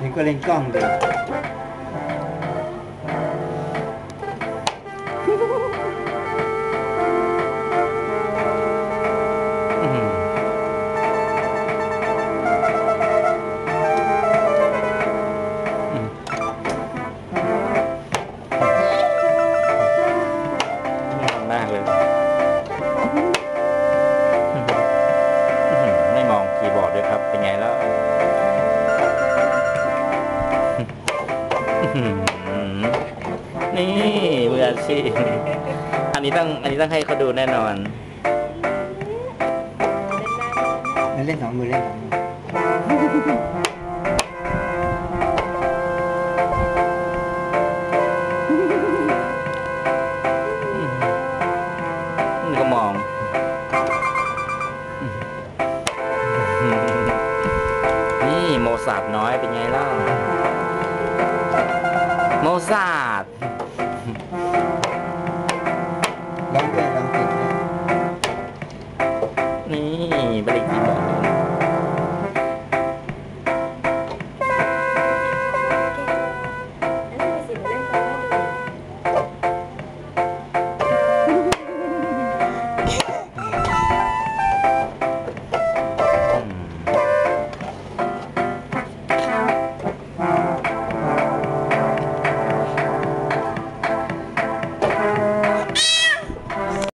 นี่ก็เล่นกล้องดูอื้อหืออืมมันมาเลยอื้อหือไม่มองคีย์บอร์ดด้วยครับ เป็นไงแล้ว นี่มืออาชีพอันนี้ต้อง อันนี้ต้องให้เขาดูแน่นอนมันเล่นสองมือเล่นสองมือนี่ก็มองนี่โมซาร์ทน้อยเป็นไงเล่า โมซาร์ท